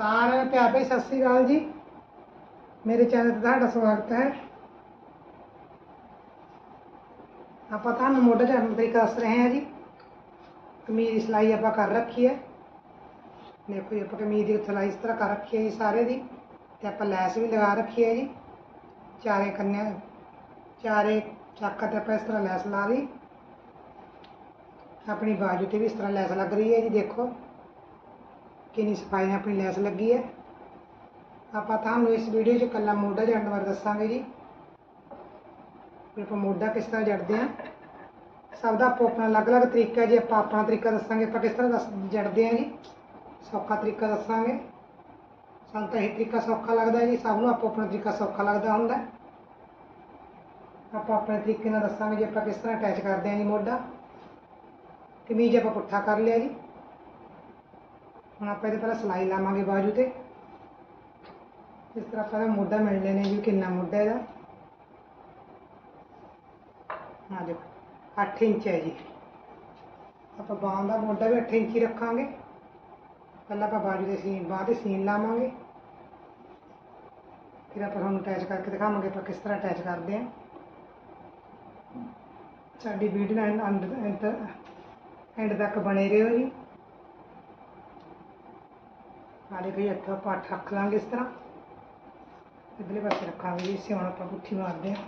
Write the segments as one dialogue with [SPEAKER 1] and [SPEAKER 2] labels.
[SPEAKER 1] सारे प्यार भाई सत श्रीकाल जी। मेरे चैनल पर ढा स्वागत है। आप मोटा जन्म तरीक दस रहे हैं जी। कमीज सिलाई आप कर रखी है। देखो जी, आप कमीज की सिलाई इस तरह कर रखी है जी सारे की आप लैस भी लगा रखी है जी। चारे कन्या चारे चाक आप इस तरह लैस ला दी। अपनी बाजू से भी इस तरह लैस लग रही है जी, देखो। ਕਿੰਨੀ ਸਫ਼ਾਈ ਨਾਲ ਆਪਣੀ ਲੈਸ ਲੱਗੀ ਹੈ। ਆਪਾਂ ਤੁਹਾਨੂੰ ਇਸ ਵੀਡੀਓ 'ਚ ਕੱਲਾ ਮੋਢਾ ਜੜਨ ਬਾਰੇ ਦੱਸਾਂਗੇ ਜੀ। ਵੀ ਆਪਾਂ ਮੋਢਾ ਕਿਸ ਤਰ੍ਹਾਂ ਜੜਦੇ ਹਾਂ। ਸਭ ਦਾ ਆਪੋ ਆਪਣਾ ਅਲੱਗ-ਅਲੱਗ ਤਰੀਕਾ ਹੈ ਜੀ। ਆਪਾਂ ਆਪਣਾ ਤਰੀਕਾ ਦੱਸਾਂਗੇ, ਆਪਾਂ ਕਿਸ ਤਰ੍ਹਾਂ ਦੱਸ ਜੜਦੇ ਹਾਂ ਜੀ। ਸੌਖਾ ਤਰੀਕਾ ਦੱਸਾਂਗੇ। ਸਾਨੂੰ ਤਾਂ ਇਹ ਤਰੀਕਾ ਸੌਖਾ ਲੱਗਦਾ ਜੀ। ਸਭ ਨੂੰ ਆਪੋ ਆਪਣਾ ਤਰੀਕਾ ਸੌਖਾ ਲੱਗਦਾ ਹੁੰਦਾ। ਆਪਾਂ ਆਪਣੇ ਤਰੀਕੇ ਨਾਲ ਦੱਸਾਂਗੇ ਜੀ ਆਪਾਂ ਕਿਸ ਤਰ੍ਹਾਂ ਅਟੈਚ ਕਰਦੇ ਹਾਂ ਜੀ ਮੋਢਾ। ਕਮੀਜ਼ ਆਪਾਂ ਪੁੱਠਾ ਕਰ ਲਿਆ ਜੀ। ਹੁਣ ਆਪਾਂ ਇਹਦੇ ਪਹਿਲਾਂ ਸਿਲਾਈ ਲਾਵਾਂਗੇ ਬਾਜੂ ਤੇ। ਇਸ ਤਰ੍ਹਾਂ ਆਪਾਂ ਇਹਦਾ ਮੋਢਾ ਮਿਲ ਲੈਣੇ ਜੀ ਕਿੰਨਾ ਮੋਢਾ ਇਹਦਾ। ਆ ਦੇਖੋ 8 ਇੰਚ ਹੈ ਜੀ। ਆਪਾਂ ਬਾਹਾਂ ਦਾ ਮੋਢਾ ਵੀ 8 ਇੰਚ ਹੀ ਰੱਖਾਂਗੇ। ਪਹਿਲਾਂ ਆਪਾਂ ਬਾਜੂ ਦੇ ਸੀਨ, ਬਾਹ ਤੇ ਸੀਨ ਲਾਵਾਂਗੇ। ਫਿਰ ਆਪਾਂ ਤੁਹਾਨੂੰ ਅਟੈਚ ਕਰਕੇ ਦਿਖਾਵਾਂਗੇ ਆਪਾਂ ਕਿਸ ਤਰ੍ਹਾਂ ਅਟੈਚ ਕਰਦੇ ਹਾਂ। ਸਾਡੀ ਵੀਡੀਓ ਨਾਲ ਅੰਡ ਐਂਡ ਤੱਕ ਬਣੇ ਰਹੋ ਜੀ। ਆ ਦੇਖੋ ਜੀ ਆਪਾਂ ਅੱਠ ਲਾਂਗੇ ਇਸ ਤਰ੍ਹਾਂ। ਇਧਰਲੇ ਪਾਸੇ ਰੱਖਾਂਗੇ ਜੀ, ਇਸੇ ਹੁਣ ਆਪਾਂ ਪੁੱਠੀ ਮਾਰਦੇ ਹਾਂ।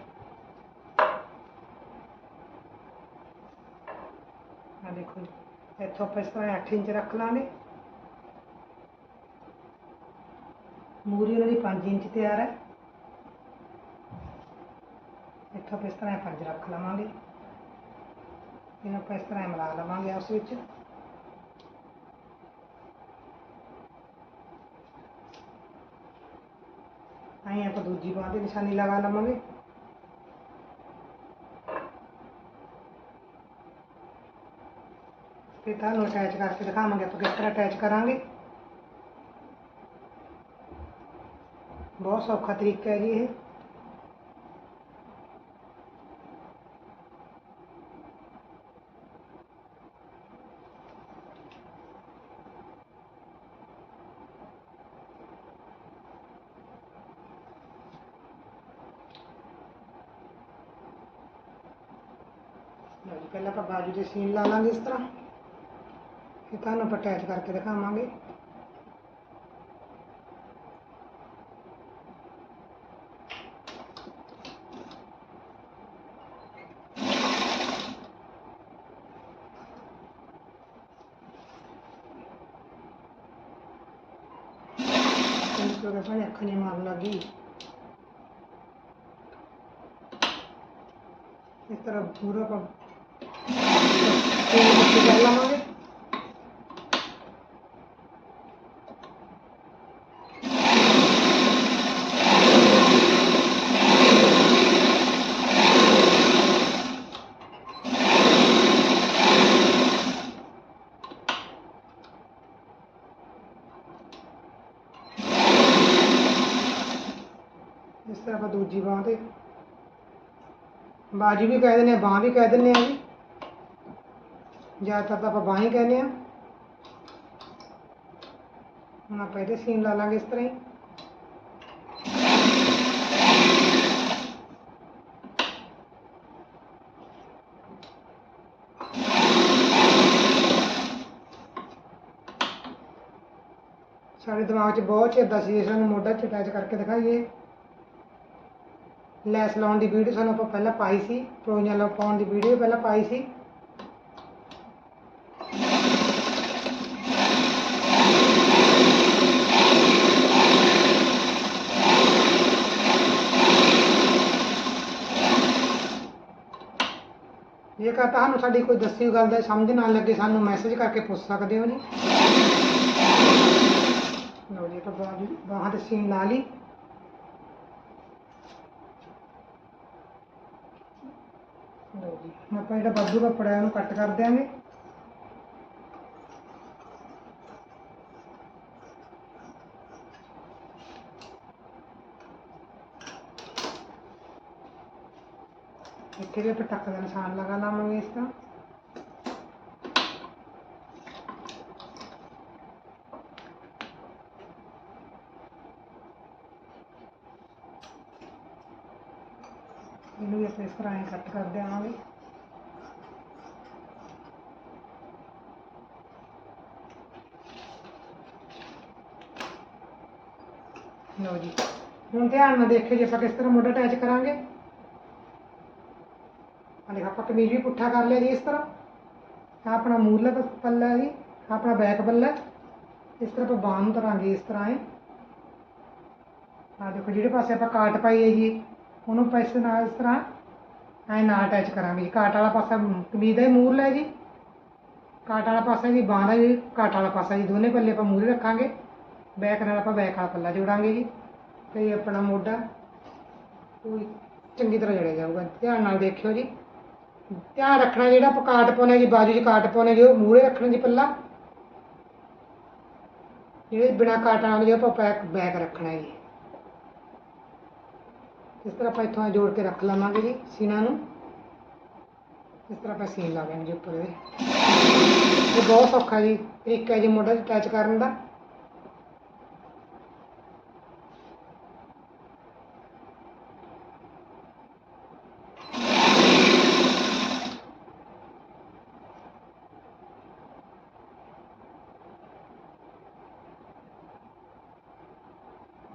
[SPEAKER 1] ਆ ਦੇਖੋ ਜੀ, ਇੱਥੋਂ ਆਪਾਂ ਇਸ ਤਰ੍ਹਾਂ 8 ਇੰਚ ਰੱਖ ਲਾਂਗੇ। ਮੂਰੀ ਉਹਨਾਂ ਦੀ 5 ਇੰਚ ਤਿਆਰ ਹੈ। ਇੱਥੋਂ ਆਪਾਂ ਇਸ ਤਰ੍ਹਾਂ 5 ਰੱਖ ਲਵਾਂਗੇ। ਇਹਨੂੰ ਆਪਾਂ ਇਸ ਤਰ੍ਹਾਂ ਮਿਲਾ ਲਵਾਂਗੇ ਉਸ ਵਿੱਚ। અહીં यहाँ पर दूजी बात निशानी लगा लवेंगे। फिर तो तह अटैच करके दिखावे आप तो किस तरह अटैच करा बहुत सौखा तरीका है जी ये। ਪਹਿਲਾਂ ਆਪਾਂ ਬਾਜੂ ਦੇ ਸੀਨ ਲਾ ਲਾਂਗੇ ਇਸ ਤਰ੍ਹਾਂ ਫਿਰ ਤੁਹਾਨੂੰ ਆਪਾਂ ਅਟੈਚ ਕਰਕੇ ਦਿਖਾਵਾਂਗੇ ਇਸ ਤਰ੍ਹਾਂ ਆਪਾਂ ਅੱਖਾਂ ਨਹੀਂ ਮਾਰਨ ਲੱਗੀ ਇਸ ਤਰ੍ਹਾਂ ਪੂਰਾ ਆਪਾਂ ਤੇਲ ਵਿੱਚ ਕਰ ਲਵਾਂਗੇ ਇਸ ਤਰ੍ਹਾਂ ਆਪਾਂ ਦੂਜੀ ਬਾਂਹ ਤੇ ਬਾਜੂ ਵੀ ਕਹਿ ਦਿੰਦੇ ਆ ਬਾਂਹ ਵੀ ਕਹਿ ਦਿੰਦੇ ਆ ਜੀ ਜ਼ਿਆਦਾਤਰ ਤਾਂ ਆਪਾਂ ਬਾਂਹ ਹੀ ਕਹਿੰਦੇ ਆ ਹੁਣ ਆਪਾਂ ਇਹਦੇ ਸੀਨ ਲਾ ਲਾਂਗੇ ਇਸ ਤਰ੍ਹਾਂ ਹੀ ਸਾਡੇ ਦਿਮਾਗ 'ਚ ਬਹੁਤ ਚਿਰ ਦਾ ਸੀ ਇਸ ਨੂੰ ਮੋਢਾ 'ਚ ਅਟੈਚ ਕਰਕੇ ਦਿਖਾਈਏ ਲੈਸ ਲਾਉਣ ਦੀ ਵੀਡੀਓ ਸਾਨੂੰ ਆਪਾਂ ਪਹਿਲਾਂ ਪਾਈ ਸੀ ਪਰੋਈਆਂ ਲਾ ਪਾਉਣ ਦੀ ਵੀਡੀਓ ਪਹਿਲਾਂ ਪਾਈ ਸੀ ਜੇਕਰ ਤੁਹਾਨੂੰ ਸਾਡੀ ਕੋਈ ਦੱਸੀ ਗੱਲ ਦਾ ਸਮਝ ਨਾ ਲੱਗੇ, ਸਾਨੂੰ ਮੈਸੇਜ ਕਰਕੇ ਪੁੱਛ ਸਕਦੇ ਹੋ ਜੀ। ਲਓ ਜੀ ਆਪਾਂ ਬਾਹਾਂ ਦੀ- ਬਾਹਾਂ ਦੇ ਸੀਨ ਲਾ ਲਈ। ਲਓ ਜੀ ਆਪਾਂ ਜਿਹੜਾ ਬਾਜੂ ਕੱਪੜਾ ਉਹਨੂੰ ਕੱਟ ਕਰ ਦਿਆਂਗੇ। ਇੱਥੇ ਵੀ ਆਪਾਂ ਟੱਕ ਦਾ ਨਿਸ਼ਾਨ ਲਗਾ ਲਾਵਾਂਗੇ ਇਸ ਦਾ ਇਹਨੂੰ ਵੀ ਆਪਾਂ ਇਸ ਤਰ੍ਹਾਂ ਹੀ ਕੱਟ ਕਰ ਦੇਵਾਂਗੇ। ਲਓ ਜੀ। ਹੁਣ ਧਿਆਨ ਨਾਲ ਦੇਖਿਓ, ਜੇ ਆਪਾਂ ਕਿਸ ਤਰ੍ਹਾਂ ਮੋਢਾ ਅਟੈਚ ਕਰਾਂਗੇ। ਆ ਦੇਖ ਆਪਾਂ ਕਮੀਜ਼ ਵੀ ਪੁੱਠਾ ਕਰ ਲਿਆ ਜੀ ਇਸ ਤਰ੍ਹਾਂ। ਆਹ ਆਪਣਾ ਮੂਰਲਾ ਪੱਲਾ ਜੀ ਆਪਣਾ ਬੈਕ ਪੱਲਾ। ਇਸ ਤਰ੍ਹਾਂ ਆਪਾਂ ਬਾਂਹ ਨੂੰ ਧਰਾਂਗੇ ਇਸ ਤਰ੍ਹਾਂ ਹੈ ਆ ਦੇਖੋ ਜਿਹੜੇ ਪਾਸੇ ਆਪਾਂ ਕਾਟ ਪਾਈ ਹੈ ਜੀ, ਉਹਨੂੰ ਪੈਸੇ ਨਾਲ ਇਸ ਤਰ੍ਹਾਂ ਐ ਨਾਲ ਅਟੈਚ ਕਰਾਂਗੇ ਜੀ। ਕਾਟ ਵਾਲਾ ਪਾਸਾ ਕਮੀਜ਼ ਦਾ ਹੀ ਮੂਰਲਾ ਹੈ ਜੀ। ਕਾਟ ਵਾਲਾ ਪਾਸਾ ਜੀ, ਬਾਂਹ ਦਾ ਜੀ ਕਾਟ ਵਾਲਾ ਪਾਸਾ ਜੀ। ਦੋਨੇ ਪੱਲੇ ਆਪਾਂ ਮੂਰੇ ਰੱਖਾਂਗੇ। ਬੈਕ ਨਾਲ ਆਪਾਂ ਬੈਕ ਵਾਲਾ ਪੱਲਾ ਜੋੜਾਂਗੇ ਜੀ। ਤੇ ਆਪਣਾ ਮੋਢਾ ਉਹ ਚੰਗੀ ਤਰ੍ਹਾਂ ਜੜਿਆ ਜਾਊਗਾ। ਧਿਆਨ ਨਾਲ ਦੇਖਿਓ ਜੀ। ਧਿਆਨ ਰੱਖਣਾ ਜਿਹੜਾ ਆਪਾਂ ਕਾਟ ਪਾਉਣੇ ਜੀ, ਬਾਜੂ 'ਚ ਕਾਟ ਪਾਉਣੇ ਜੀ, ਉਹ ਮੂਹਰੇ ਰੱਖਣਾ ਜੀ ਪੱਲਾ। ਜਿਹੜੇ ਬਿਨਾ ਕਾਟਾਂ ਵਾਲੇ ਜੀ ਆਪਾਂ ਪੈਕ ਬੈਕ ਰੱਖਣਾ ਜੀ। ਇਸ ਤਰ੍ਹਾਂ ਆਪਾਂ ਇੱਥੋਂ ਜੋੜ ਕੇ ਰੱਖ ਲਵਾਂਗੇ ਜੀ ਸੀਨਾ ਨੂੰ। ਇਸ ਤਰ੍ਹਾਂ ਆਪਾਂ ਸੀਨ ਲਾ ਦੇਣੀ ਜੀ ਉੱਪਰ ਇਹਦੇ ਇਹ ਬਹੁਤ ਸੌਖਾ ਜੀ ਤਰੀਕਾ ਜੀ, ਮੋਢਾ ਅਟੈਚ ਕਰਨ ਦਾ।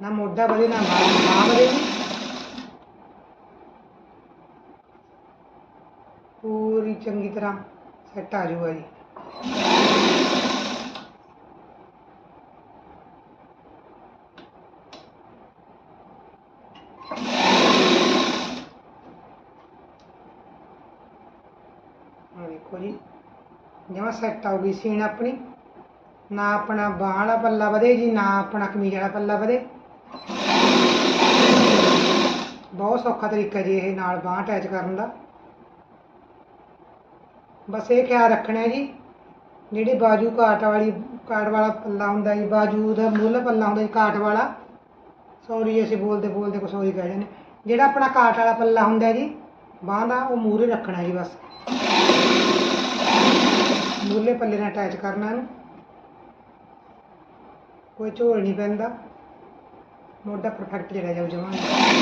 [SPEAKER 1] ਨਾ ਮੋਢਾ ਵਧੇ ਨਾ ਬਾਂਹ ਵਧੇ ਪੂਰੀ ਚੰਗੀ ਤਰ੍ਹਾਂ ਸੈੱਟ ਆ ਜਾਊਗਾ ਜੀ। ਆ ਦੇਖੋ ਜੀ, ਜਮਾ ਸੈੱਟ ਆਊਗੀ ਸੀਨ ਆਪਣੀ। ਨਾ ਆਪਣਾ ਬਾਂਹ ਵਾਲਾ ਪੱਲਾ ਵਧੇ ਜੀ, ਨਾ ਆਪਣਾ ਕਮੀਜ਼ ਵਾਲਾ ਪੱਲਾ ਵਧੇ। ਬਹੁਤ ਸੌਖਾ ਤਰੀਕਾ ਜੀ ਇਹ ਨਾਲ ਬਾਂਹ ਅਟੈਚ ਕਰਨ ਦਾ ਬਸ ਇਹ ਖਿਆਲ ਰੱਖਣਾ ਹੈ ਜੀ ਜਿਹੜੀ ਬਾਜੂ ਕਾਟ ਵਾਲੀ ਕਾਟ ਵਾਲਾ ਪੱਲਾ ਹੁੰਦਾ ਜੀ ਬਾਜੂ ਦਾ ਮੁੱਲ ਪੱਲਾ ਹੁੰਦਾ ਜੀ ਕਾਟ ਵਾਲਾ ਸੌਰੀ ਅਸੀਂ ਬੋਲਦੇ ਬੋਲਦੇ ਕੁਛ ਹੋਰ ਹੀ ਕਹਿ ਜਾਂਦੇ ਜਿਹੜਾ ਆਪਣਾ ਕਾਟ ਵਾਲਾ ਪੱਲਾ ਹੁੰਦਾ ਜੀ ਬਾਂਹ ਦਾ ਉਹ ਮੂਹਰੇ ਰੱਖਣਾ ਜੀ ਬਸ ਮੂਲੇ ਪੱਲੇ ਨਾਲ ਅਟੈਚ ਕਰਨਾ ਇਹਨੂੰ ਕੋਈ ਝੋਲ ਨਹੀਂ ਪੈਂਦਾ मोटा परफेक्ट जगह जाऊ जमा જવાનું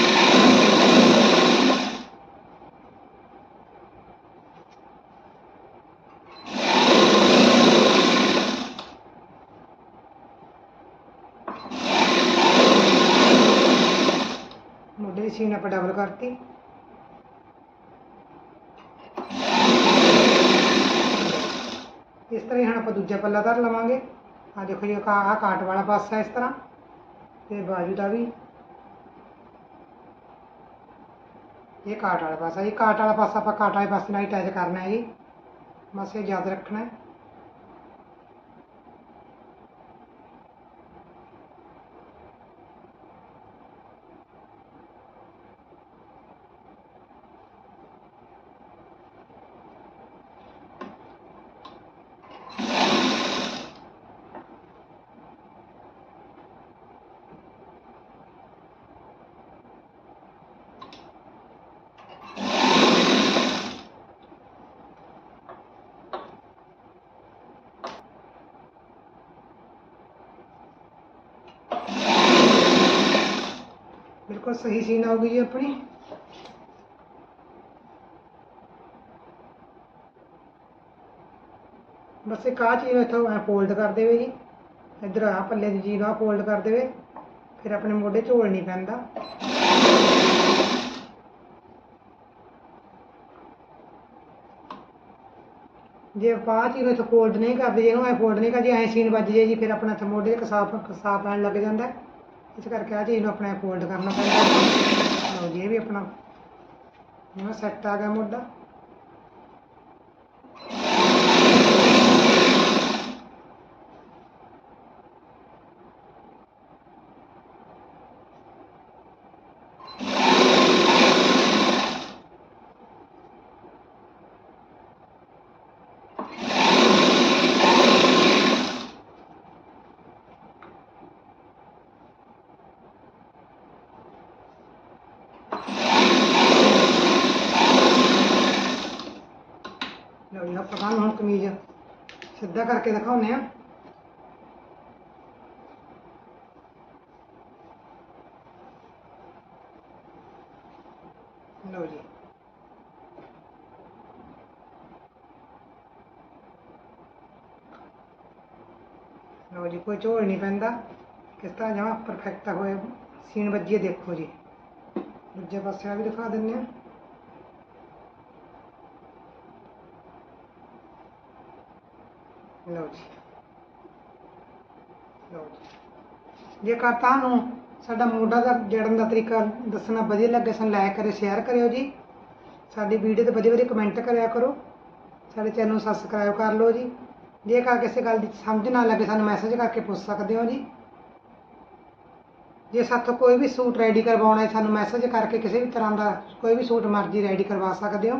[SPEAKER 1] मोडे सीन आप डबल करती इस तरह हम आप दूजा पला धर लवेंगे। आ देखो जी, आ काट वाला पासा इस तरह। ये बाजू का भी ये काट वाला पासा ये काट वाला पासा आप काटा पास नाइट ऐसे करना है जी। बस ये याद रखना है ਸਹੀ ਸੀਨ ਆਊਗੀ ਜੀ ਆਪਣੀ? ਬਸ ਇੱਕ ਆਹ ਚੀਜ਼ ਨੂੰ ਇੱਥੋਂ ਐ ਫੋਲਡ ਕਰ ਦੇਵੇ ਜੀ। ਇੱਧਰ ਆ ਪੱਲੇ ਦੀ ਚੀਜ਼ ਨੂੰ ਫੋਲਡ ਕਰ ਦੇਵੇ। ਫਿਰ ਆਪਣੇ ਮੋਢੇ ਝੋਲ ਨਹੀਂ ਪੈਂਦਾ। ਜੇ ਆਪਾਂ ਆਹ ਚੀਜ਼ ਨੂੰ ਇੱਥੋਂ ਫੋਲਡ ਨਹੀਂ ਕਰਦੇ, ਜੇ ਇਹਨੂੰ ਐ ਫੋਲਡ ਨਹੀਂ ਕਰਦੇ, ਐ ਸੀਨ ਵੱਜ ਜੇ ਜੀ, ਫਿਰ ਆਪਣਾ ਇੱਥੇ ਮੋਢੇ 'ਚ ਕਸਾਬ ਕਸਾਬ ਪੈਣ ਲੱਗ ਜਾਂਦਾ। ਇਸ ਕਰਕੇ ਆ ਚੀਜ਼ ਨੂੰ ਆਪਣੇ ਫੋਲਡ ਕਰਨਾ ਪੈਂਦਾ। ਲਓ ਜੀ, ਇਹ ਵੀ ਆਪਣਾ ਹੁਣ ਸੈੱਟ ਆ ਗਿਆ ਮੋਢਾ। कमीज सीधा करके दिखाने लो जी। लो जी, कोई झोल नहीं पैंता किस तरह जमा परफेक्ट हो सीन बजिए देखो जी। दूजे पास भी दिखा दें ਲਓ ਜੀ। ਲਓ ਜੀ। ਜੇਕਰ ਤੁਹਾਨੂੰ ਸਾਡਾ ਮੋਢਾ ਦਾ ਜੜਨ ਦਾ ਤਰੀਕਾ ਦੱਸਣਾ ਵਧੀਆ ਲੱਗੇ, ਸਾਨੂੰ ਲਾਇਕ ਕਰਿਓ ਸ਼ੇਅਰ ਕਰਿਓ ਜੀ। ਸਾਡੀ ਵੀਡੀਓ ਤੇ ਵਧੀਆ ਵਧੀਆ ਕਮੈਂਟ ਕਰਿਆ ਕਰੋ। ਸਾਡੇ ਚੈਨਲ ਨੂੰ ਸਬਸਕ੍ਰਾਈਬ ਕਰ ਲਓ ਜੀ। ਜੇਕਰ ਕਿਸੇ ਗੱਲ ਦੀ ਸਮਝ ਨਾ ਲੱਗੇ, ਸਾਨੂੰ ਮੈਸੇਜ ਕਰਕੇ ਪੁੱਛ ਸਕਦੇ ਹੋ ਜੀ। ਜੇ ਸਾਥੋਂ ਕੋਈ ਵੀ ਸੂਟ ਰੈਡੀ ਕਰਵਾਉਣਾ ਹੈ, ਸਾਨੂੰ ਮੈਸੇਜ ਕਰਕੇ ਕਿਸੇ ਵੀ ਤਰ੍ਹਾਂ ਦਾ ਕੋਈ ਵੀ ਸੂਟ ਮਰਜ਼ੀ ਰੈਡੀ ਕਰਵਾ ਸਕਦੇ ਹੋ।